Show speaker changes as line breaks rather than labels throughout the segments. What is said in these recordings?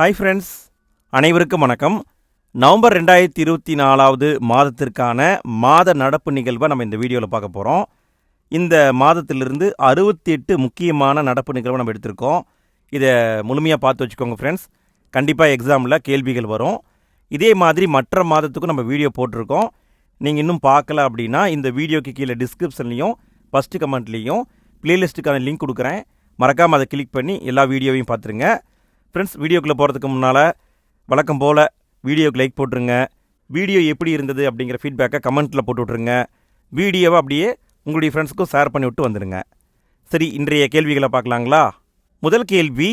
Hi friends அனைவருக்கும் வணக்கம். November ரெண்டாயிரத்தி இருபத்தி நாலாவது மாதத்திற்கான மாத நடப்பு நிகழ்வை நம்ம இந்த வீடியோவில் பார்க்க போகிறோம் இந்த மாதத்திலிருந்து அறுபத்தி எட்டு முக்கியமான நடப்பு நிகழ்வை நம்ம எடுத்திருக்கோம். இதை முழுமையாக பார்த்து வச்சுக்கோங்க ஃப்ரெண்ட்ஸ் கண்டிப்பாக எக்ஸாமில் கேள்விகள் வரும். இதே மாதிரி மற்ற மாதத்துக்கும் நம்ம வீடியோ போட்டிருக்கோம். நீங்கள் இன்னும் பார்க்கல அப்படின்னா இந்த வீடியோக்கு கீழே டிஸ்கிரிப்ஷன்லையும் ஃபஸ்ட்டு கமெண்ட்லேயும் ப்ளேலிஸ்ட்டுக்கான லிங்க் கொடுக்குறேன். மறக்காமல் அதை கிளிக் பண்ணி எல்லா வீடியோவையும் பார்த்துருங்க. ஃப்ரெண்ட்ஸ் வீடியோக்குள்ளே போகிறதுக்கு முன்னால் வழக்கம் போல் வீடியோக்கு லைக் போட்டுருங்க. வீடியோ எப்படி இருந்தது அப்படிங்கிற ஃபீட்பேக்கை கமெண்ட்டில் போட்டு விட்ருங்க வீடியோவை அப்படியே உங்களுடைய ஃப்ரெண்ட்ஸுக்கும் ஷேர் பண்ணி விட்டு வந்துடுங்க சரி இன்றைய கேள்விகளை பார்க்கலாங்களா? முதல் கேள்வி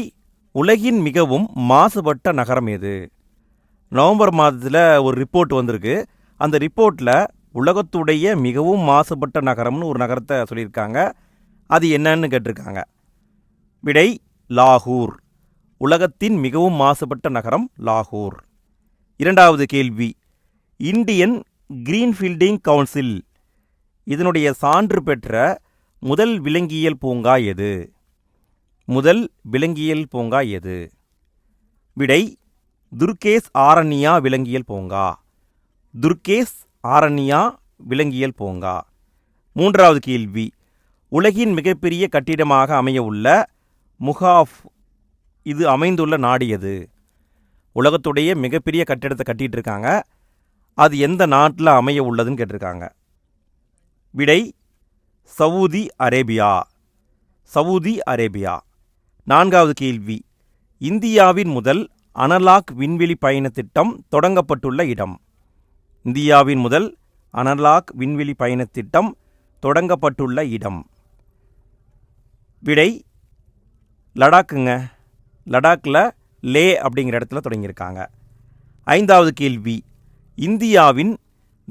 உலகின் மிகவும் மாசுபட்ட நகரம் எது? நவம்பர் மாதத்தில் ஒரு ரிப்போர்ட் வந்திருக்கு. அந்த ரிப்போர்ட்டில் உலகத்துடைய மிகவும் மாசுபட்ட நகரம்னு ஒரு நகரத்தை சொல்லியிருக்காங்க. அது என்னன்னு கேட்டிருக்காங்க. விடை லாகூர். உலகத்தின் மிகவும் மாசுபட்ட நகரம் லாகூர். இரண்டாவது கேள்வி இந்தியன் கிரீன்ஃபீல்டிங் கவுன்சில் இதனுடைய சான்று பெற்ற முதல் விலங்கியல் பூங்கா எது? முதல் விலங்கியல் பூங்கா எது? விடை துர்கேஸ் ஆரண்யா விலங்கியல் பூங்கா. துர்கேஸ் ஆரண்யா விலங்கியல் பூங்கா. மூன்றாவது கேள்வி உலகின் மிகப்பெரிய கட்டிடமாக அமைய உள்ள முகாஃப் இது அமைந்துள்ள நாடு எது? உலகத்துடைய மிகப்பெரிய கட்டிடத்தை கட்டிட்டு இருக்காங்க அது எந்த நாட்டில் அமைய உள்ளதுன்னு கேட்டிருக்காங்க. விடை சவுதி அரேபியா. Saudi Arabia. நான்காவது கேள்வி. இந்தியாவின் முதல் அனலாக் விண்வெளி பயண திட்டம் தொடங்கப்பட்டுள்ள இடம். இந்தியாவின் முதல் அனலாக் விண்வெளி பயண திட்டம் தொடங்கப்பட்டுள்ள இடம். விடை லடாக்குங்க. லடாக்கில் லே அப்படிங்கிற இடத்துல தொடங்கியிருக்காங்க. ஐந்தாவது கேள்வி இந்தியாவின்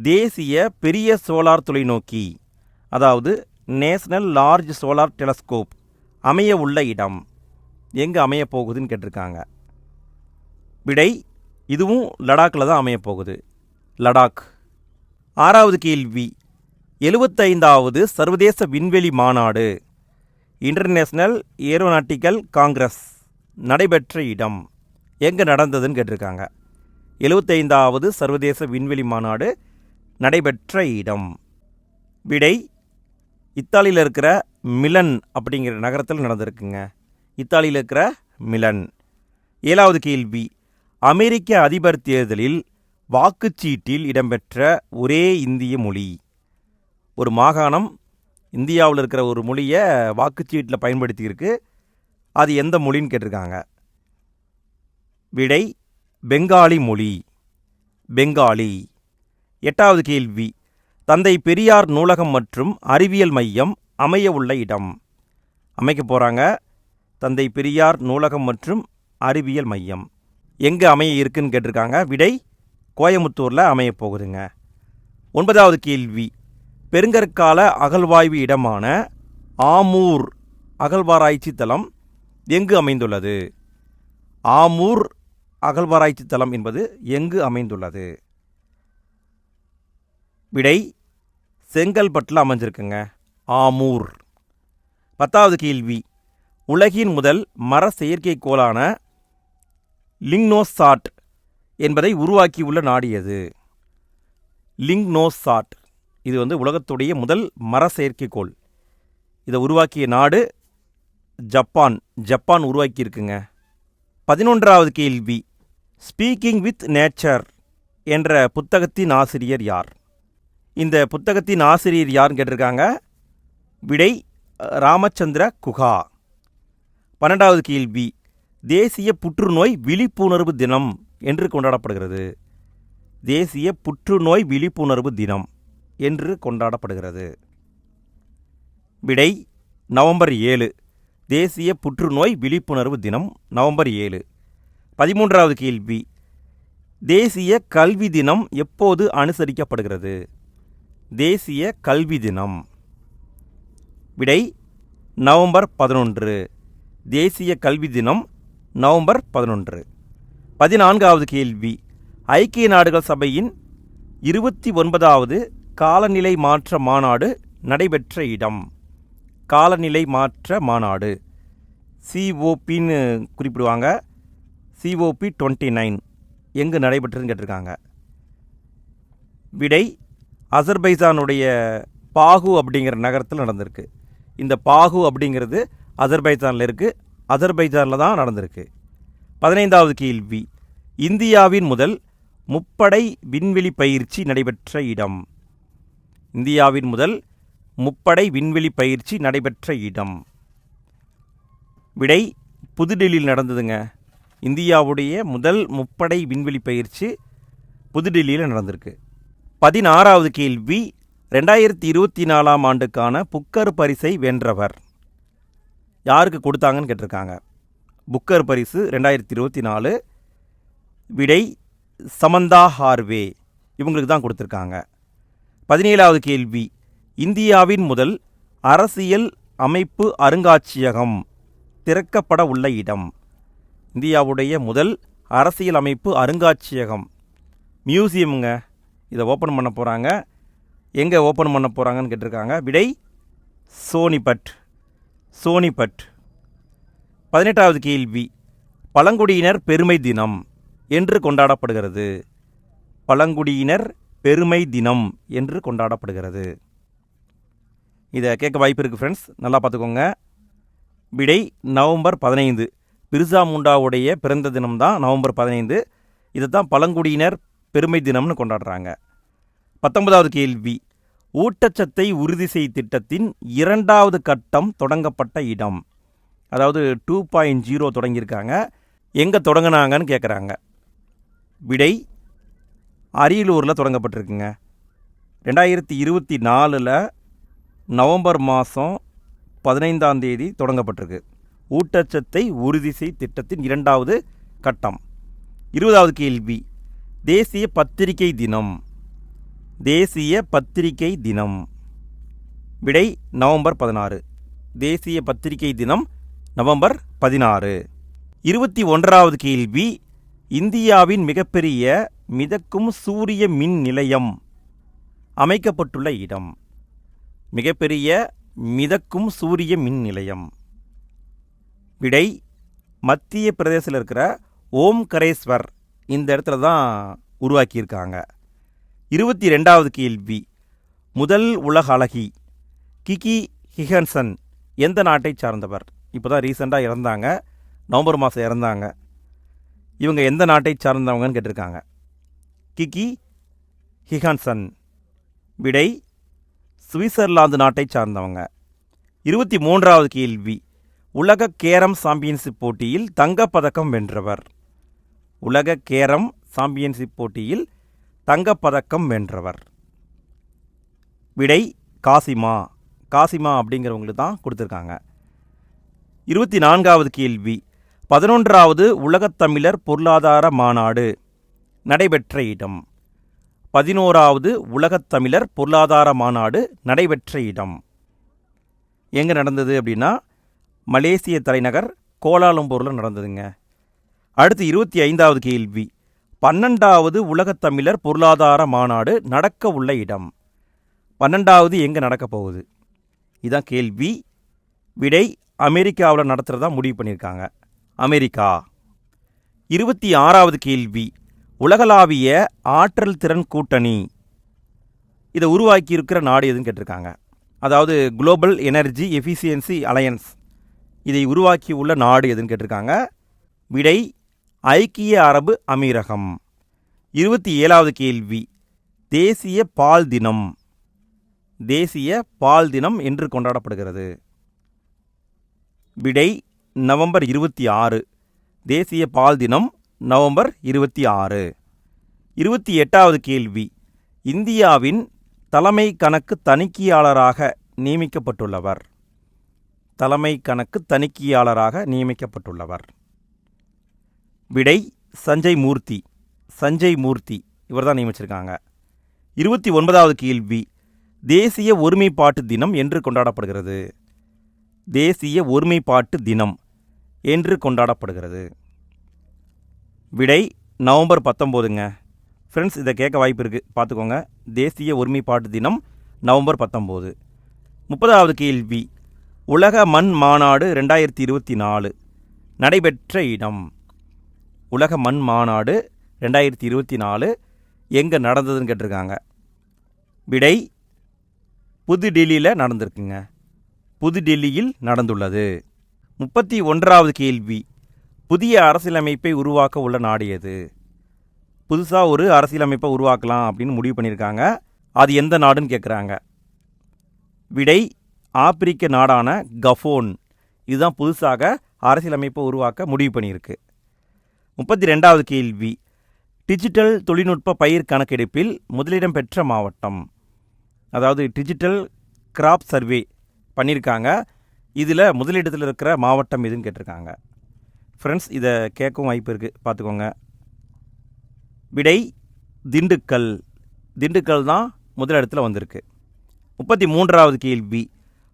தேசிய பெரிய சோலார் தொலைநோக்கி அதாவது நேஷனல் லார்ஜ் சோலார் டெலஸ்கோப் அமைய உள்ள இடம் எங்கே அமைய போகுதுன்னு கேட்டிருக்காங்க. விடை இதுவும் லடாக்கில் தான் அமைய போகுது. லடாக். ஆறாவது கேள்வி எழுபத்தைந்தாவது சர்வதேச விண்வெளி மாநாடு இன்டர்நேஷனல் ஏரோநாட்டிக்கல் காங்கிரஸ். நடைபெற்ற இடம் எங்கே நடந்ததுன்னு கேட்டிருக்காங்க. எழுபத்தைந்தாவது சர்வதேச விண்வெளி மாநாடு நடைபெற்ற இடம். விடை இத்தாலியில் இருக்கிற மிலன் அப்படிங்கிற நகரத்தில் நடந்திருக்குங்க. இத்தாலியில் இருக்கிற மிலன். ஏழாவது கேள்வி அமெரிக்க அதிபர் தேர்தலில் வாக்குச்சீட்டில் இடம்பெற்ற ஒரே இந்திய மொழி. ஒரு மாகாணம் இந்தியாவில் இருக்கிற ஒரு மொழியை வாக்குச்சீட்டில் பயன்படுத்தியிருக்கு. அது எந்த மொழின்னு கேட்டிருக்காங்க. விடை பெங்காலி மொழி. பெங்காலி. எட்டாவது கேள்வி. தந்தை பெரியார் நூலகம் மற்றும் அறிவியல் மையம் அமைய உள்ள இடம். அமைக்க போகிறாங்க தந்தை பெரியார் நூலகம் மற்றும் அறிவியல் மையம். எங்கே அமைய இருக்குன்னு கேட்டிருக்காங்க. விடை கோயமுத்தூரில் அமைய போகுதுங்க. ஒன்பதாவது கேள்வி. பெருங்கற்கால அகழ்வாய்வு இடமான ஆமூர் அகழ்வாராய்ச்சி தலம் எங்கு அமைந்துள்ளது? ஆமூர் அகழ்வாராய்ச்சி தலம் என்பது எங்கு அமைந்துள்ளது? விடை செங்கல்பட்டில் அமைஞ்சிருக்குங்க. ஆமூர். பத்தாவது கேள்வி. உலகின் முதல் மர செயற்கைக்கோளான லிங்னோசாட் என்பதை உருவாக்கியுள்ள நாடு எது? லிங்னோசாட். இது வந்து உலகத்துடைய முதல் மர செயற்கைக்கோள். இதை உருவாக்கிய நாடு ஜப்பான் ஜப்பான் உருவாக்கியிருக்குங்க. பதினொன்றாவது கேள்வி. ஸ்பீக்கிங் வித் நேச்சர் என்ற புத்தகத்தின் ஆசிரியர் யார்? இந்த புத்தகத்தின் ஆசிரியர் யாருன்னு கேட்டிருக்காங்க? விடை ராமச்சந்திர குஹா பன்னெண்டாவது கேள்வி. தேசிய புற்றுநோய் விழிப்புணர்வு தினம் என்று கொண்டாடப்படுகிறது. தேசிய புற்றுநோய் விழிப்புணர்வு தினம் என்று கொண்டாடப்படுகிறது. விடை நவம்பர் ஏழு. தேசிய புற்றுநோய் விழிப்புணர்வு தினம் நவம்பர் ஏழு. பதிமூன்றாவது கேள்வி. தேசிய கல்வி தினம் எப்போது அனுசரிக்கப்படுகிறது? தேசிய கல்வி தினம். விடை நவம்பர் பதினொன்று. தேசிய கல்வி தினம் நவம்பர் பதினொன்று. பதினான்காவது கேள்வி. ஐக்கிய நாடுகள் சபையின் இருபத்தி ஒன்பதாவது காலநிலை மாற்ற மாநாடு நடைபெற்ற இடம். காலநிலை மாற்ற மாநாடு. சிஓபின்னு குறிப்பிடுவாங்க. சிஓபி டுவெண்ட்டி நைன் எங்கு நடைபெற்றதுன்னு கேட்டிருக்காங்க. விடை அசர்பைஜானுடைய பாகு அப்படிங்கிற நகரத்தில் நடந்திருக்கு. இந்த பாகு அப்படிங்கிறது அசர்பைஜானில் இருக்குது அசர்பைஜானில் தான் நடந்திருக்கு. பதினைந்தாவது கேள்வி. இந்தியாவின் முதல் முப்படை விண்வெளி பயிற்சி நடைபெற்ற இடம். இந்தியாவின் முதல் முப்படை விண்வெளி பயிற்சி நடைபெற்ற இடம். விடை புதுடெல்லியில் நடந்ததுங்க. இந்தியாவுடைய முதல் முப்படை விண்வெளி பயிற்சி புதுடெல்லியில் நடந்திருக்கு. பதினாறாவது கேள்வி ரெண்டாயிரத்தி இருபத்தி நாலாம் ஆண்டுக்கான புக்கர் பரிசை வென்றவர். யாருக்கு கொடுத்தாங்கன்னு கேட்டிருக்காங்க. புக்கர் பரிசு ரெண்டாயிரத்தி இருபத்தி நாலு விடை சமந்தா ஹார்வே இவங்களுக்கு தான் கொடுத்துருக்காங்க. பதினேழாவது கேள்வி இந்தியாவின் முதல் அரசியல் அமைப்பு அருங்காட்சியகம் திறக்கப்பட உள்ள இடம். இந்தியாவுடைய முதல் அரசியல் அமைப்பு அருங்காட்சியகம். மியூசியமுங்க. இதை ஓப்பன் பண்ண போகிறாங்க எங்கே ஓப்பன் பண்ண போகிறாங்கன்னு கேட்டிருக்காங்க. விடை சோனிபட். சோனிபட். பதினெட்டாவது கேள்வி. பழங்குடியினர் பெருமை தினம் என்று கொண்டாடப்படுகிறது. பழங்குடியினர் பெருமை தினம் என்று கொண்டாடப்படுகிறது. இதை கேட்க வாய்ப்பு இருக்குது ஃப்ரெண்ட்ஸ் நல்லா பார்த்துக்கோங்க. விடை நவம்பர் பதினைந்து. பிர்சா முண்டாவுடைய பிறந்த தினம் தான் நவம்பர் பதினைந்து. இதை தான் பழங்குடியினர் பெருமை தினம்னு கொண்டாடுறாங்க. பத்தொன்பதாவது கேள்வி. ஊட்டச்சத்தை உறுதி செய் திட்டத்தின் இரண்டாவது கட்டம் தொடங்கப்பட்ட இடம். அதாவது டூ பாயிண்ட் ஜீரோ தொடங்கியிருக்காங்க. எங்கே தொடங்கினாங்கன்னு கேட்குறாங்க விடை அரியலூரில் தொடங்கப்பட்டிருக்குங்க. ரெண்டாயிரத்தி இருபத்தி நாலில் நவம்பர் மாதம் பதினைந்தாம் தேதி தொடங்கப்பட்டிருக்கு. ஊட்டச்சத்தை உறுதி செய் திட்டத்தின் இரண்டாவது கட்டம். இருபதாவது கேள்வி. தேசிய பத்திரிகை தினம். தேசிய பத்திரிகை தினம். விடை நவம்பர் பதினாறு. தேசிய பத்திரிகை தினம் நவம்பர் பதினாறு. இருபத்தி ஒன்றாவது கேள்வி. இந்தியாவின் மிகப்பெரிய மிதக்கும் சூரிய மின் நிலையம் அமைக்கப்பட்டுள்ள இடம். மிகப்பெரிய மிதக்கும் சூரிய மின் நிலையம். விடை மத்திய பிரதேசத்தில் இருக்கிற ஓம்கரேஸ்வர். இந்த இடத்துல தான் உருவாக்கியிருக்காங்க. இருபத்தி ரெண்டாவது கேள்வி முதல் உலக அழகி கிகி ஹிகன்சன் எந்த நாட்டை சார்ந்தவர்? இப்போ தான் ரீசெண்டாக இறந்தாங்க நவம்பர் மாதம் இறந்தாங்க. இவங்க எந்த நாட்டை சார்ந்தவங்கன்னு கேட்டிருக்காங்க. Kiki Hakansson. விடை சுவிட்சர்லாந்து நாட்டை சார்ந்தவங்க. இருபத்தி மூன்றாவது கேள்வி. உலக கேரம் சாம்பியன்ஷிப் போட்டியில் தங்கப்பதக்கம் வென்றவர். உலக கேரம் சாம்பியன்ஷிப் போட்டியில் தங்கப்பதக்கம் வென்றவர். விடை காசிமா. காசிமா அப்படிங்கிறவங்களுக்கு தான் கொடுத்துருக்காங்க. இருபத்தி நான்காவது கேள்வி. பதினொன்றாவது உலகத்தமிழர் பொருளாதார மாநாடு நடைபெற்ற இடம். பதினோராவது உலகத்தமிழர் பொருளாதார மாநாடு நடைபெற்ற இடம். எங்கே நடந்தது அப்படின்னா மலேசிய தலைநகர் கோலாலம்பூரில் நடந்ததுங்க. அடுத்து இருபத்தி ஐந்தாவது கேள்வி. பன்னெண்டாவது உலகத்தமிழர் பொருளாதார மாநாடு நடக்க உள்ள இடம். பன்னெண்டாவது எங்கே நடக்க போகுது? இதான் கேள்வி. விடை அமெரிக்காவில் நடத்துகிறதா முடிவு பண்ணியிருக்காங்க அமெரிக்கா. இருபத்தி ஆறாவது கேள்வி. உலகளாவிய ஆற்றல் திறன் கூட்டணி. இதை உருவாக்கியிருக்கிற நாடு எதுன்னு கேட்டிருக்காங்க. அதாவது குளோபல் எனர்ஜி எஃபிசியன்சி அலையன்ஸ் இதை உருவாக்கியுள்ள நாடு எதுன்னு கேட்டிருக்காங்க. விடை ஐக்கிய அரபு அமீரகம். இருபத்தி ஏழாவது கேள்வி. தேசிய பால் தினம். தேசிய பால் தினம் என்று கொண்டாடப்படுகிறது. விடை நவம்பர் இருபத்தி ஆறு. தேசிய பால் தினம் நவம்பர் இருபத்தி ஆறு. இருபத்தி எட்டாவது கேள்வி. இந்தியாவின் தலைமை கணக்கு தணிக்கையாளராக நியமிக்கப்பட்டுள்ளவர். தலைமை கணக்கு தணிக்கையாளராக நியமிக்கப்பட்டுள்ளவர். விடை சஞ்சய் மூர்த்தி. சஞ்சய் மூர்த்தி. இவர் தான் நியமிச்சிருக்காங்க. இருபத்தி ஒன்பதாவது கேள்வி. தேசிய ஒருமைப்பாட்டு தினம் என்று கொண்டாடப்படுகிறது. தேசிய ஒருமைப்பாட்டு தினம் என்று கொண்டாடப்படுகிறது. விடை நவம்பர் பத்தொம்போதுங்க. ஃப்ரெண்ட்ஸ் இதை கேட்க வாய்ப்பு இருக்குது பார்த்துக்கோங்க. தேசிய ஒருமைப்பாட்டு தினம் நவம்பர் பத்தொம்போது. முப்பதாவது கேள்வி. உலக மண் மாநாடு ரெண்டாயிரத்தி இருபத்தி நாலு. நடைபெற்ற இடம். உலக மண் மாநாடு ரெண்டாயிரத்தி இருபத்தி நாலு. எங்கே நடந்ததுன்னு கேட்டிருக்காங்க. விடை புதுடெல்லியில் நடந்திருக்குங்க. புதுடெல்லியில் நடந்துள்ளது. முப்பத்தி ஒன்றாவது கேள்வி. புதிய அரசியலமைப்பை உருவாக்க உள்ள நாடு எது? புதுசாக ஒரு அரசியலமைப்பை உருவாக்கலாம் அப்படின்னு முடிவு பண்ணியிருக்காங்க. அது எந்த நாடுன்னு கேட்குறாங்க விடை ஆப்பிரிக்க நாடான கஃபோன். இதுதான் புதுசாக அரசியலமைப்பை உருவாக்க முடிவு பண்ணியிருக்கு. முப்பத்தி ரெண்டாவது கேள்வி. டிஜிட்டல் தொழில்நுட்ப பயிர் கணக்கெடுப்பில் முதலிடம் பெற்ற மாவட்டம். அதாவது டிஜிட்டல் கிராப் சர்வே பண்ணியிருக்காங்க. இதில் முதலிடத்தில் இருக்கிற மாவட்டம் எதுன்னு கேட்டிருக்காங்க. ஃப்ரெண்ட்ஸ் இதை கேட்கவும் வாய்ப்பு இருக்குது பார்த்துக்கோங்க. விடை திண்டுக்கல். திண்டுக்கல் தான் முதலிடத்தில் வந்திருக்கு. முப்பத்தி மூன்றாவது கேள்வி.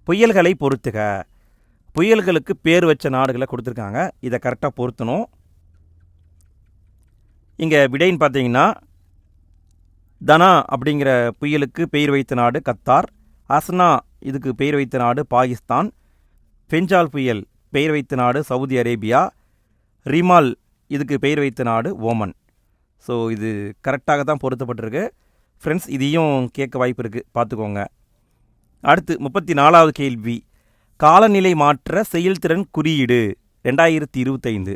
புயல்களை பொறுத்துக. புயல்களுக்கு பேர் வச்ச நாடுகளை கொடுத்துருக்காங்க. இதை கரெக்டாக பொருத்தணும். இங்கே விடைன்னு பார்த்தீங்கன்னா தனா அப்படிங்கிற புயலுக்கு பெயர் வைத்த நாடு கத்தார். அஸ்னா இதுக்கு பெயர் வைத்த நாடு பாகிஸ்தான். பெஞ்சால் புயல் பெயர் வைத்த நாடு சவுதி அரேபியா. ரிமால் இதுக்கு பெயர் வைத்த நாடு ஓமன். ஸோ இது கரெக்டாக தான் பொருத்தப்பட்டிருக்கு. ஃப்ரெண்ட்ஸ் இதையும் கேட்க வாய்ப்பு இருக்குது பார்த்துக்கோங்க. அடுத்து முப்பத்தி நாலாவது கேள்வி. காலநிலை மாற்ற செயல்திறன் குறியீடு ரெண்டாயிரத்தி இருபத்தைந்து.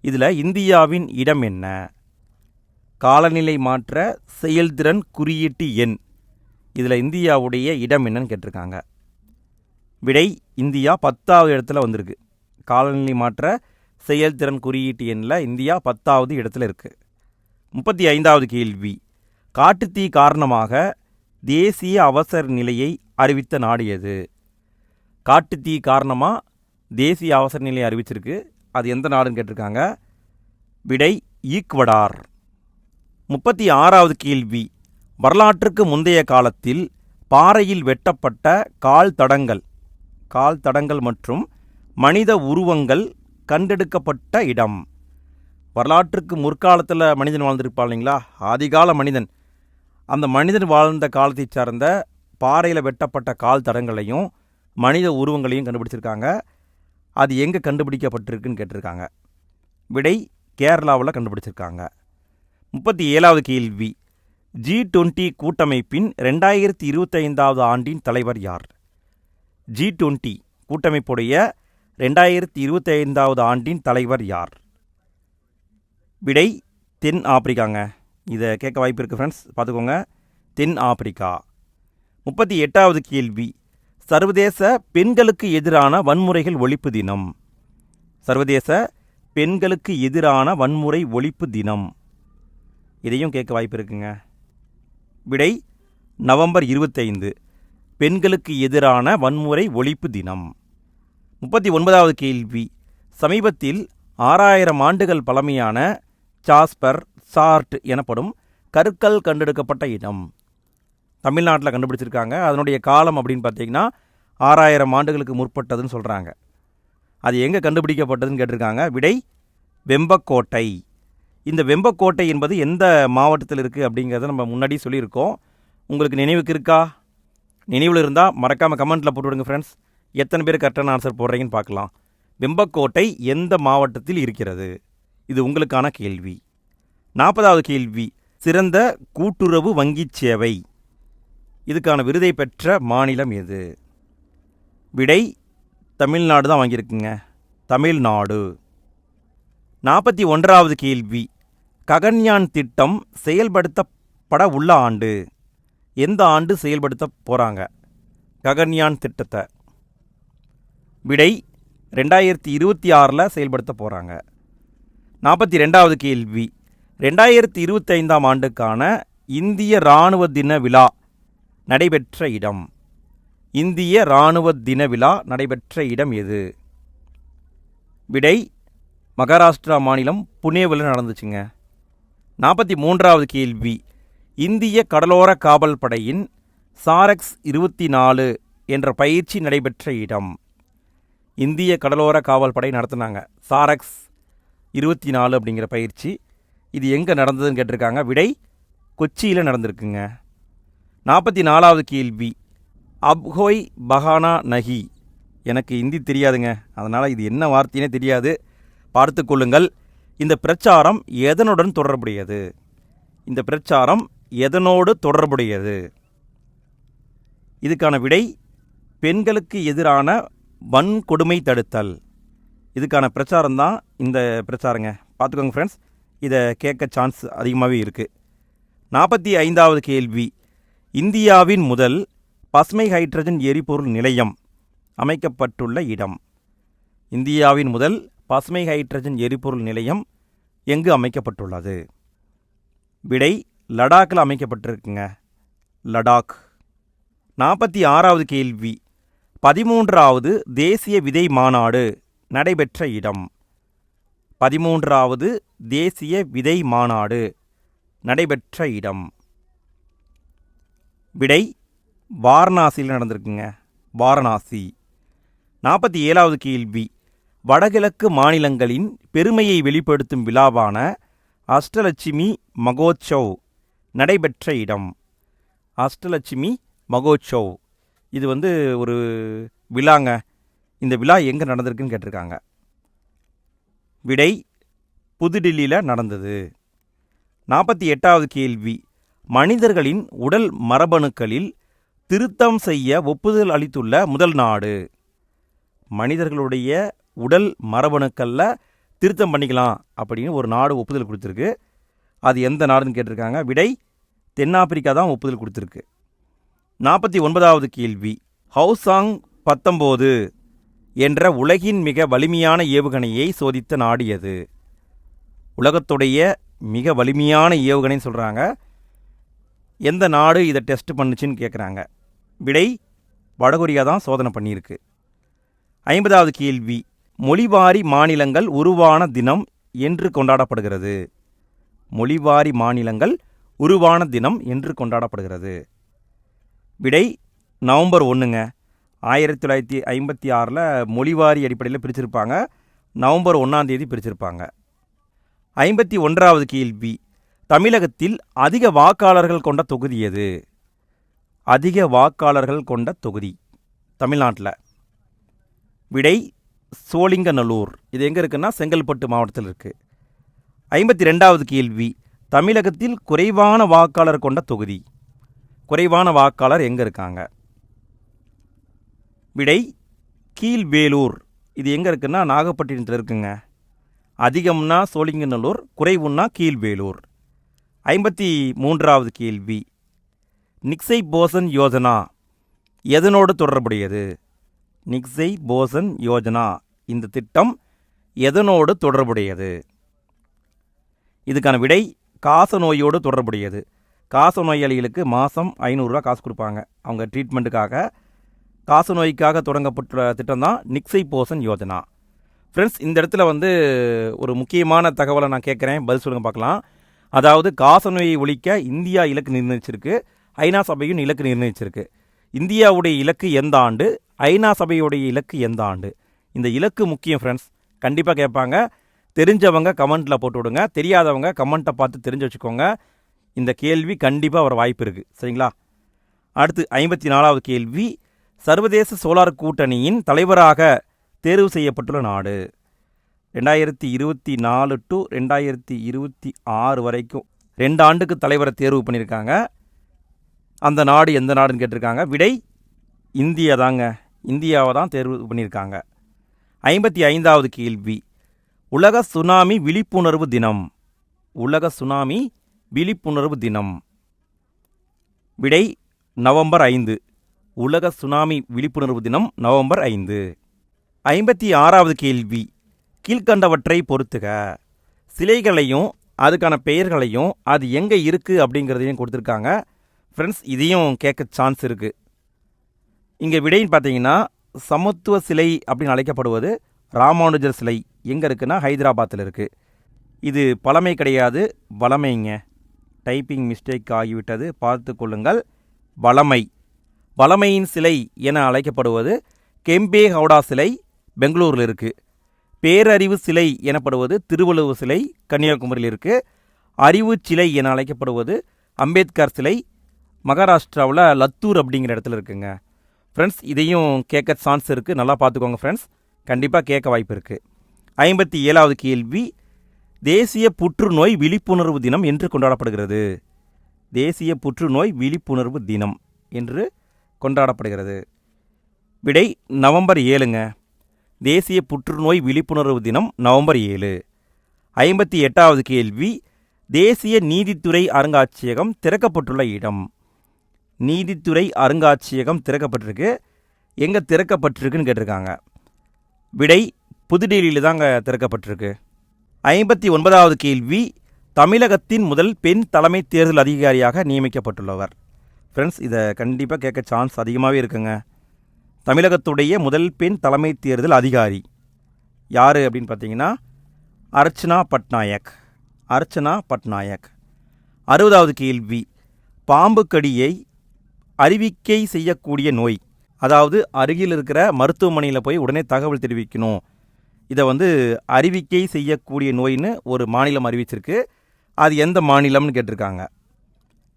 இதில் இந்தியாவின் இடம் என்ன? காலநிலை மாற்ற செயல்திறன் குறியீட்டு எண். இதில் இந்தியாவுடைய இடம் என்னன்னு கேட்டிருக்காங்க. விடை இந்தியா பத்தாவது இடத்துல வந்திருக்கு. காலநிலை மாற்ற செயல்திறன் குறியீட்டு எண்ணில் இந்தியா பத்தாவது இடத்துல இருக்குது முப்பத்தி ஐந்தாவது கேள்வி. காட்டுத்தீ காரணமாக தேசிய அவசர நிலையை அறிவித்த நாடு எது? காட்டுத்தீ காரணமாக தேசிய அவசர நிலையை அறிவிச்சிருக்கு. அது எந்த நாடுன்னு கேட்டிருக்காங்க? விடை ஈக்வடார். முப்பத்தி ஆறாவது கேள்வி. வரலாற்றுக்கு முந்தைய காலத்தில் பாறையில் வெட்டப்பட்ட கால் தடங்கள் கால் தடங்கள் மற்றும் மனித உருவங்கள் கண்டெடுக்கப்பட்ட இடம். வரலாற்றுக்கு முற்காலத்தில் மனிதன் வாழ்ந்திருப்பான் இல்லைங்களா? ஆதிகால மனிதன். அந்த மனிதன் வாழ்ந்த காலத்தை சார்ந்த பாறையில் வெட்டப்பட்ட கால் தடங்களையும் மனித உருவங்களையும் கண்டுபிடிச்சிருக்காங்க. அது எங்கே கண்டுபிடிக்கப்பட்டிருக்குன்னு கேட்டிருக்காங்க. விடை கேரளாவில் கண்டுபிடிச்சிருக்காங்க. முப்பத்தி ஏழாவது கேள்வி. ஜி டுவெண்ட்டி கூட்டமைப்பின் ரெண்டாயிரத்தி இருபத்தைந்தாவது ஆண்டின் தலைவர் யார்? ஜி டுவெண்ட்டி கூட்டமைப்புடைய ரெண்டாயிரத்தி இருபத்தி ஐந்தாவது ஆண்டின் தலைவர் யார்? விடை தென் ஆப்பிரிக்காங்க. இதை கேட்க வாய்ப்பு இருக்குது ஃப்ரெண்ட்ஸ் பார்த்துக்கோங்க. தென் ஆப்பிரிக்கா. முப்பத்தி எட்டாவது கேள்வி. சர்வதேச பெண்களுக்கு எதிரான வன்முறைகள் ஒழிப்பு தினம். சர்வதேச பெண்களுக்கு எதிரான வன்முறை ஒழிப்பு தினம். இதையும் கேட்க வாய்ப்பு இருக்குங்க. விடை நவம்பர் இருபத்தைந்து. பெண்களுக்கு எதிரான வன்முறை ஒழிப்பு தினம். முப்பத்தி ஒன்பதாவது கேள்வி. சமீபத்தில் ஆறாயிரம் ஆண்டுகள் பழமையான சாஸ்பர் சார்ட் எனப்படும் கற்கள் கண்டெடுக்கப்பட்ட இடம். தமிழ்நாட்டில் கண்டுபிடிச்சிருக்காங்க. அதனுடைய காலம் அப்படின்னு பார்த்தீங்கன்னா ஆறாயிரம் ஆண்டுகளுக்கு முற்பட்டதுன்னு சொல்கிறாங்க அது எங்கே கண்டுபிடிக்கப்பட்டதுன்னு கேட்டிருக்காங்க. விடை வெம்பக்கோட்டை. இந்த வெம்பக்கோட்டை என்பது எந்த மாவட்டத்தில் இருக்குது அப்படிங்கிறத நம்ம முன்னாடி சொல்லியிருக்கோம். உங்களுக்கு நினைவுக்கு இருக்கா? நினைவில் இருந்தால் மறக்காமல் கமெண்ட்டில் போட்டு விடுங்க ஃப்ரெண்ட்ஸ் எத்தனை பேர் கரெக்டான ஆன்சர் போடுறீங்கன்னு பார்க்கலாம். வெம்பக்கோட்டை எந்த மாவட்டத்தில் இருக்கிறது? இது உங்களுக்கான கேள்வி. நாற்பதாவது கேள்வி சிறந்த கூட்டுறவு வங்கிச் சேவை. இதுக்கான விருதை பெற்ற மாநிலம் எது? விடை தமிழ்நாடு தான் வாங்கியிருக்குங்க. தமிழ்நாடு. நாற்பத்தி ஒன்றாவது கேள்வி ககன்யான் திட்டம் செயல்படுத்தப்பட உள்ள ஆண்டு. எந்த ஆண்டு செயல்படுத்த போகிறாங்க ககன்யான் திட்டத்தை. விடை ரெண்டாயிரத்தி இருபத்தி ஆறில் செயல்படுத்த போகிறாங்க நாற்பத்தி ரெண்டாவது கேள்வி. ரெண்டாயிரத்தி இருபத்தைந்தாம் ஆண்டுக்கான இந்திய இராணுவ தின விழா நடைபெற்ற இடம். இந்திய இராணுவ தின விழா நடைபெற்ற இடம் எது? விடை மகாராஷ்டிரா மாநிலம் புனேவில் நடந்துச்சுங்க. நாற்பத்தி மூன்றாவது கேள்வி. இந்திய கடலோர காவல் படையின் சாரக்ஸ் இருபத்தி நாலு என்ற பயிற்சி நடைபெற்ற இடம். இந்திய கடலோர காவல் படை நடத்துனாங்க. சாரக்ஸ் இருபத்தி நாலு அப்படிங்கிற பயிற்சி. இது எங்கே நடந்ததுன்னு கேட்டிருக்காங்க. விடை கொச்சியில் நடந்திருக்குங்க. நாற்பத்தி நாலாவது கேள்வி. அப்ஹோய் பஹானா நஹி எனக்கு இந்தி தெரியாதுங்க. அதனால் இது என்ன வார்த்தைனே தெரியாது. பார்த்து கொள்ளுங்கள். இந்த பிரச்சாரம் எதனுடன் தொடர்புடையது? இந்த பிரச்சாரம் எதனோடு தொடர்புடையது? இதுக்கான விடை பெண்களுக்கு எதிரான வன்கொடுமை தடுத்தல். இதுக்கான பிரச்சாரம் தான் இந்த பிரச்சாரங்க. பார்த்துக்கோங்க ஃப்ரெண்ட்ஸ் இதை கேட்க சான்ஸ் அதிகமாகவே இருக்குது நாற்பத்தி ஐந்தாவது கேள்வி. இந்தியாவின் முதல் பசுமை ஹைட்ரஜன் எரிபொருள் நிலையம் அமைக்கப்பட்டுள்ள இடம். இந்தியாவின் முதல் பசுமை ஹைட்ரஜன் எரிபொருள் நிலையம் எங்கு அமைக்கப்பட்டுள்ளது? விடை லடாக்கில் அமைக்கப்பட்டிருக்குங்க. லடாக். நாற்பத்தி ஆறாவது கேள்வி. பதிமூன்றாவது தேசிய விதை மாநாடு நடைபெற்ற இடம். பதிமூன்றாவது தேசிய விதை மாநாடு நடைபெற்ற இடம். விடை வாரணாசியில் நடந்திருக்குங்க. வாரணாசி. நாற்பத்தி ஏழாவது கேள்வி. வடகிழக்கு மாநிலங்களின் பெருமையை வெளிப்படுத்தும் விழாவான அஷ்டலட்சுமி மகோத்சவ் நடைபெற்ற இடம். அஷ்டலட்சுமி மகோத்சவ். இது வந்து ஒரு விழாங்க. இந்த விழா எங்கே நடந்திருக்குன்னு கேட்டிருக்காங்க. விடை புதுடில்லியில் நடந்தது. நாற்பத்தி எட்டாவது கேள்வி. மனிதர்களின் உடல் மரபணுக்களில் திருத்தம் செய்ய ஒப்புதல் அளித்துள்ள முதல் நாடு. மனிதர்களுடைய உடல் மரபணுக்களில் திருத்தம் பண்ணிக்கலாம் அப்படின்னு ஒரு நாடு ஒப்புதல் கொடுத்துருக்கு. அது எந்த நாடுன்னு கேட்டிருக்காங்க. விடை தென்னாப்பிரிக்கா தான் ஒப்புதல் கொடுத்துருக்கு. நாற்பத்தி ஒன்பதாவது கேள்வி. ஹவுசாங் பத்தொம்போது என்ற உலகின் மிக வலிமையான ஏவுகணையை சோதித்த நாடு எது உலகத்துடைய மிக வலிமையான ஏவுகணைன்னு சொல்கிறாங்க எந்த நாடு இதை டெஸ்ட் பண்ணுச்சுன்னு கேட்குறாங்க விடை வடகொரியா தான் சோதனை பண்ணியிருக்கு. ஐம்பதாவது கேள்வி மொழிவாரி மாநிலங்கள் உருவான தினம் என்று கொண்டாடப்படுகிறது. மொழிவாரி மாநிலங்கள் உருவான தினம் என்று கொண்டாடப்படுகிறது. விடை நவம்பர் ஒன்றுங்க ஆயிரத்தி தொள்ளாயிரத்தி ஐம்பத்தி ஆறில் மொழிவாரி அடிப்படையில் பிரிச்சிருப்பாங்க. நவம்பர் ஒன்றாம் தேதி பிரிச்சிருப்பாங்க. ஐம்பத்தி ஒன்றாவது கேள்வி. தமிழகத்தில் அதிக வாக்காளர்கள் கொண்ட தொகுதி எது? அதிக வாக்காளர்கள் கொண்ட தொகுதி. தமிழ்நாட்டில். விடை சோளிங்கநல்லூர் இது எங்கே இருக்குன்னா? செங்கல்பட்டு மாவட்டத்தில் இருக்குது ஐம்பத்தி ரெண்டாவது கேள்வி. தமிழகத்தில் குறைவான வாக்காளர் கொண்ட தொகுதி. குறைவான வாக்காளர் எங்கே இருக்காங்க? விடை கீழ்வேலூர். இது எங்கே இருக்குன்னா நாகப்பட்டினத்தில் இருக்குங்க. அதிகம்னா சோழிங்கநல்லூர் குறைவுன்னா கீழ்வேலூர். ஐம்பத்தி மூன்றாவது கேள்வி. நிக்ஸை போசன் யோஜனா எதனோடு தொடர்புடையது? நிக்ஸை போசன் யோஜனா இந்த திட்டம் எதனோடு தொடர்புடையது? இதுக்கான விடை காச நோயோடு தொடர்புடையது. காசு நோயாளிகளுக்கு மாதம் ஐநூறுரூவா காசு கொடுப்பாங்க. அவங்க ட்ரீட்மெண்ட்டுக்காக காசு நோய்க்காக தொடங்கப்பட்டுள்ள திட்டம் தான் நிக்ஸை போசன் யோஜனா. ஃப்ரெண்ட்ஸ் இந்த இடத்துல வந்து ஒரு முக்கியமான தகவலை நான் கேட்குறேன். பதில் சொல்லுங்க பார்க்கலாம். அதாவது காச நோயை ஒழிக்க இந்தியா இலக்கு நிர்ணயிச்சிருக்கு. ஐநா சபையும் இலக்கு நிர்ணயிச்சிருக்கு. இந்தியாவுடைய இலக்கு எந்த ஆண்டு? ஐநா சபையுடைய இலக்கு எந்த ஆண்டு? இந்த இலக்கு முக்கியம் ஃப்ரெண்ட்ஸ் கண்டிப்பாக கேட்பாங்க. தெரிஞ்சவங்க கமெண்ட்டில் போட்டு விடுங்க. தெரியாதவங்க கமெண்ட்டை பார்த்து தெரிஞ்சு வச்சுக்கோங்க. இந்த கேள்வி கண்டிப்பாக வர வாய்ப்பு இருக்குது சரிங்களா? அடுத்து ஐம்பத்தி நாலாவது கேள்வி. சர்வதேச சோலார் கூட்டணியின் தலைவராக தேர்வு செய்யப்பட்டுள்ள நாடு. ரெண்டாயிரத்தி இருபத்தி நாலு டு ரெண்டாயிரத்தி இருபத்தி ஆறு வரைக்கும் ரெண்டு ஆண்டுக்கு தலைவரை தேர்வு பண்ணியிருக்காங்க. அந்த நாடு எந்த நாடுன்னு கேட்டிருக்காங்க. விடை இந்தியா தாங்க. இந்தியாவை தான் தேர்வு பண்ணியிருக்காங்க. ஐம்பத்தி ஐந்தாவது கேள்வி. உலக சுனாமி விழிப்புணர்வு தினம். உலக சுனாமி விழிப்புணர்வு தினம். விடை நவம்பர் ஐந்து. உலக சுனாமி விழிப்புணர்வு தினம் நவம்பர் ஐந்து. ஐம்பத்தி ஆறாவது கேள்வி. கீழ்கண்டவற்றை பொறுத்துக. சிலைகளையும் அதுக்கான பெயர்களையும் அது எங்கே இருக்குது அப்படிங்கிறதையும் கொடுத்துருக்காங்க. ஃப்ரெண்ட்ஸ் இதையும் கேட்க சான்ஸ் இருக்குது இங்கே விடைன்னு பார்த்தீங்கன்னா சமத்துவ சிலை அப்படின்னு அழைக்கப்படுவது ராமானுஜர் சிலை. எங்கே இருக்குன்னா ஹைதராபாத்தில் இருக்குது இது பழமை கிடையாது வளமைங்க. டைப்பிங் மிஸ்டேக் ஆகிவிட்டது. பார்த்து கொள்ளுங்கள். வளமை. வளமையின் சிலை என அழைக்கப்படுவது கெம்பே ஹவுடா சிலை பெங்களூரில் இருக்குது பேரறிவு சிலை எனப்படுவது திருவள்ளுவர் சிலை கன்னியாகுமரியில் இருக்குது அறிவு சிலை என அழைக்கப்படுவது அம்பேத்கர் சிலை மகாராஷ்டிராவில் லத்தூர் அப்படிங்கிற இடத்துல இருக்குங்க. ஃப்ரெண்ட்ஸ் இதையும் கேட்க சான்ஸ் இருக்குது நல்லா பார்த்துக்கோங்க ஃப்ரெண்ட்ஸ். கண்டிப்பாக கேட்க வாய்ப்பு இருக்குது ஐம்பத்தி ஏழாவது கேள்வி. தேசிய புற்றுநோய் விழிப்புணர்வு தினம் என்று கொண்டாடப்படுகிறது. தேசிய புற்றுநோய் விழிப்புணர்வு தினம் என்று கொண்டாடப்படுகிறது. விடை நவம்பர் ஏழுங்க. தேசிய புற்றுநோய் விழிப்புணர்வு தினம் நவம்பர் ஏழு. ஐம்பத்தி எட்டாவது கேள்வி. தேசிய நீதித்துறை அருங்காட்சியகம் திறக்கப்பட்டுள்ள இடம். நீதித்துறை அருங்காட்சியகம் திறக்கப்பட்டிருக்கு. எங்கே திறக்கப்பட்டிருக்குன்னு கேட்டிருக்காங்க. விடை புதுடெல்லியில் தாங்க திறக்கப்பட்டிருக்கு. ஐம்பத்தி ஒன்பதாவது கேள்வி தமிழகத்தின் முதல் பெண் தலைமை தேர்தல் அதிகாரியாக நியமிக்கப்பட்டுள்ளவர். ஃப்ரெண்ட்ஸ் இதை கண்டிப்பாக கேட்க சான்ஸ் அதிகமாகவே இருக்குங்க. தமிழகத்துடைய முதல் பெண் தலைமை தேர்தல் அதிகாரி. யார் அப்படின்னு பார்த்தீங்கன்னா அர்ச்சனா பட்நாயக். அர்ச்சனா பட்நாயக். அறுபதாவது கேள்வி பாம்பு கடியை அறிவிக்கை செய்யக்கூடிய நோய் அதாவது அருகில் இருக்கிற மருத்துவமனையில் போய் உடனே தகவல் தெரிவிக்கணும். இதை வந்து அறிவிக்கை செய்யக்கூடிய நோயின்னு ஒரு மாநிலம் அறிவிச்சிருக்கு. அது எந்த மாநிலம்னு கேட்டிருக்காங்க.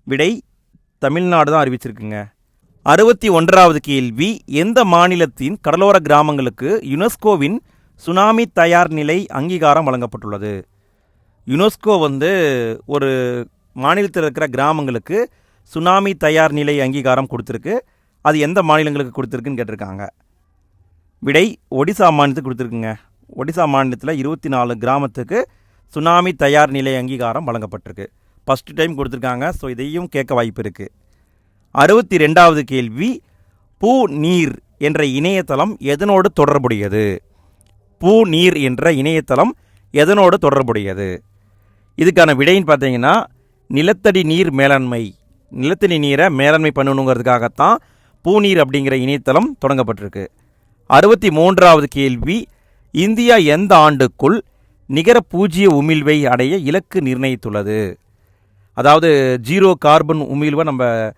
விடை தமிழ்நாடு தான் அறிவிச்சிருக்குங்க. அறுபத்தி ஒன்றாவது கேள்வி எந்த மாநிலத்தின் கடலோர கிராமங்களுக்கு யுனெஸ்கோவின் சுனாமி தயார் நிலை அங்கீகாரம் வழங்கப்பட்டுள்ளது? யுனெஸ்கோ வந்து ஒரு மாநிலத்தில் இருக்கிற கிராமங்களுக்கு சுனாமி தயார் நிலை அங்கீகாரம் கொடுத்துருக்கு. அது எந்த மாநிலங்களுக்கு கொடுத்துருக்குன்னு கேட்டிருக்காங்க. விடை ஒடிசா மாநிலத்துக்கு கொடுத்துருக்குங்க. ஒடிசா மாநிலத்தில் இருபத்தி நாலு கிராமத்துக்கு சுனாமி தயார் நிலை அங்கீகாரம் வழங்கப்பட்டிருக்கு. ஃபஸ்ட்டு டைம் கொடுத்துருக்காங்க. ஸோ இதையும் கேட்க வாய்ப்பு இருக்குது அறுபத்தி ரெண்டாவது கேள்வி பூ நீர் என்ற இணையதளம் எதனோடு தொடர்புடையது? பூ நீர் என்ற இணையதளம் எதனோடு தொடர்புடையது? இதுக்கான விடைன்னு பார்த்தீங்கன்னா நிலத்தடி நீர் மேலாண்மை நிலத்தடி நீரை மேலாண்மை பண்ணணுங்கிறதுக்காகத்தான் பூநீர் அப்படிங்கிற இணையதளம் தொடங்கப்பட்டிருக்கு. அறுபத்தி மூன்றாவது கேள்வி இந்தியா எந்த ஆண்டுக்குள் நிகர பூஜ்ய உமிழ்வை அடைய இலக்கு நிர்ணயித்துள்ளது? அதாவது ஜீரோ கார்பன் உமிழ்வை நம்ம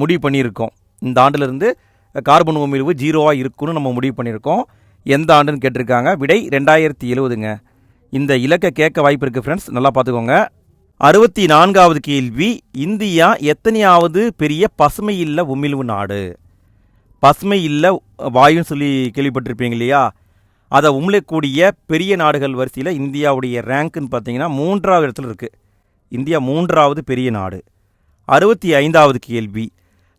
முடிவு பண்ணியிருக்கோம். இந்த ஆண்டிலிருந்து கார்பன் உமிழ்வு ஜீரோவாக இருக்குன்னு நம்ம முடிவு பண்ணியிருக்கோம். எந்த ஆண்டுன்னு கேட்டிருக்காங்க. விடை ரெண்டாயிரத்தி எழுபதுங்க இந்த இலக்கை கேட்க வாய்ப்பு இருக்குது ஃப்ரெண்ட்ஸ் நல்லா பார்த்துக்கோங்க. அறுபத்தி நான்காவது கேள்வி. இந்தியா எத்தனையாவது பெரிய பசுமை இல்ல உமிழ்வு நாடு? பசுமை இல்ல வாயுன்னு சொல்லி கேள்விப்பட்டிருப்பீங்க இல்லையா? அதை உமிழக்கூடிய பெரிய நாடுகள் வரிசையில் இந்தியாவுடைய ரேங்க்குன்னு பார்த்தீங்கன்னா மூன்றாவது இடத்துல இருக்குது இந்தியா மூன்றாவது பெரிய நாடு. அறுபத்தி ஐந்தாவது கேள்வி.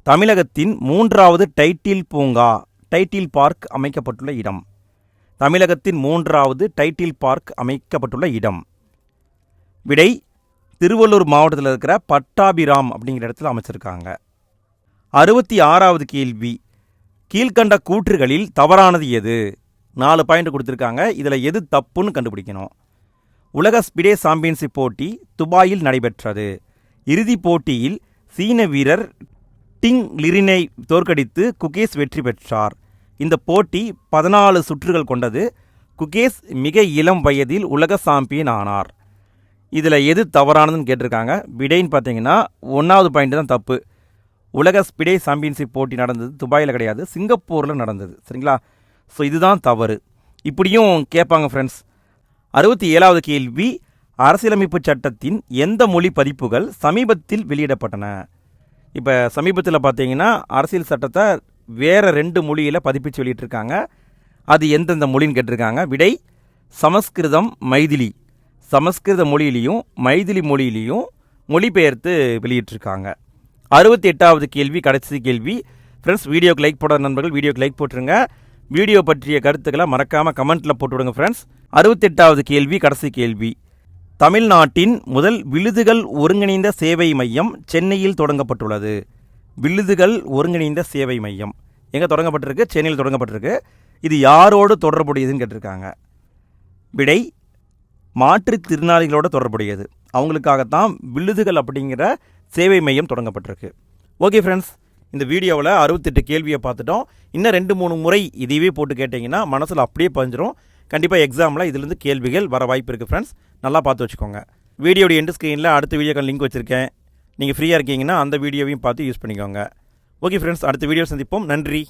தமிழகத்தின் மூன்றாவது டைட்டில் பூங்கா டைட்டில் பார்க் அமைக்கப்பட்டுள்ள இடம். தமிழகத்தின் மூன்றாவது டைட்டில் பார்க் அமைக்கப்பட்டுள்ள இடம். விடை திருவள்ளூர் மாவட்டத்தில் இருக்கிற பட்டாபிராம் அப்படிங்கிற இடத்துல அமைச்சிருக்காங்க. அறுபத்தி ஆறாவது கேள்வி. கீழ்கண்ட கூற்றுகளில் தவறானது எது? நாலு பாயிண்ட் கொடுத்துருக்காங்க. இதில் எது தப்புன்னு கண்டுபிடிக்கணும். உலக ஸ்பிடே சாம்பியன்ஷிப் போட்டி துபாயில் நடைபெற்றது. இறுதிப் போட்டியில் சீன வீரர் டிங் லிரினை தோற்கடித்து குகேஸ் வெற்றி பெற்றார். இந்த போட்டி பதினாலு சுற்றுகள் கொண்டது. குகேஸ் மிக இளம் வயதில் உலக சாம்பியன் ஆனார். இதில் எது தவறானதுன்னு கேட்டிருக்காங்க. விடைன்னு பார்த்தீங்கன்னா ஒன்றாவது பாயிண்ட் தான் தப்பு. உலக ஸ்பிடே சாம்பியன்ஷிப் போட்டி நடந்தது துபாயில் கிடையாது சிங்கப்பூரில் நடந்தது. சரிங்களா? ஸோ இதுதான் தவறு. இப்படியும் கேட்பாங்க ஃப்ரெண்ட்ஸ் அறுபத்தி ஏழாவது கேள்வி அரசியலமைப்பு சட்டத்தின் எந்த மொழி பதிப்புகள் சமீபத்தில் வெளியிடப்பட்டன? இப்போ சமீபத்தில் பார்த்தீங்கன்னா அரசியல் சட்டத்தை வேறு ரெண்டு மொழியில் பதிப்பிச்சு வெளியிட்டிருக்காங்க. அது எந்தெந்த மொழின்னு கேட்டிருக்காங்க. விடை சமஸ்கிருதம் மைதிலி. சமஸ்கிருத மொழியிலையும் மைதிலி மொழியிலையும் மொழிபெயர்த்து வெளியிட்டிருக்காங்க. அறுபத்தி எட்டாவது கேள்வி கடைசி கேள்வி. ஃப்ரெண்ட்ஸ் வீடியோக்கு லைக் போடாத நண்பர்கள் வீடியோக்கு லைக் போட்டுருங்க. வீடியோ பற்றிய கருத்துக்களை மறக்காமல் கமெண்ட்டில் போட்டு விடுங்க ஃப்ரெண்ட்ஸ் அறுபத்தெட்டாவது கேள்வி கடைசி கேள்வி. தமிழ்நாட்டின் முதல் விழுதுகள் ஒருங்கிணைந்த சேவை மையம் சென்னையில் தொடங்கப்பட்டுள்ளது. விழுதுகள் ஒருங்கிணைந்த சேவை மையம். எங்கே தொடங்கப்பட்டிருக்கு? சென்னையில் தொடங்கப்பட்டிருக்கு. இது யாரோடு தொடர்புடையதுன்னு கேட்டிருக்காங்க. விடை மாற்றுத்திறனாளிகளோட தொடர்புடையது. அவங்களுக்காகத்தான் விழுதுகள் அப்படிங்கிற சேவை மையம் தொடங்கப்பட்டிருக்கு. ஓகே ஃப்ரெண்ட்ஸ் இந்த வீடியோவில் அறுபத்தெட்டு கேள்வியை பார்த்துட்டோம். இன்னும் ரெண்டு மூணு முறை இதையவே போட்டு கேட்டிங்கன்னா மனசில் அப்படியே பதிஞ்சிரும். கண்டிப்பாக எக்ஸாமில் இதுலேருந்து கேள்விகள் வர வாய்ப்பு இருக்குது ஃப்ரெண்ட்ஸ் நல்லா பார்த்து வச்சுக்கோங்க. வீடியோடைய எண்டு ஸ்க்ரீனில் அடுத்த வீடியோக்கள் லிங்க் வச்சுருக்கேன். நீங்கள் ஃப்ரீயாக இருக்கீங்கன்னா அந்த வீடியோவையும் பார்த்து யூஸ் பண்ணிக்கோங்க. ஓகே ஃப்ரெண்ட்ஸ் அடுத்த வீடியோ சந்திப்போம். நன்றி.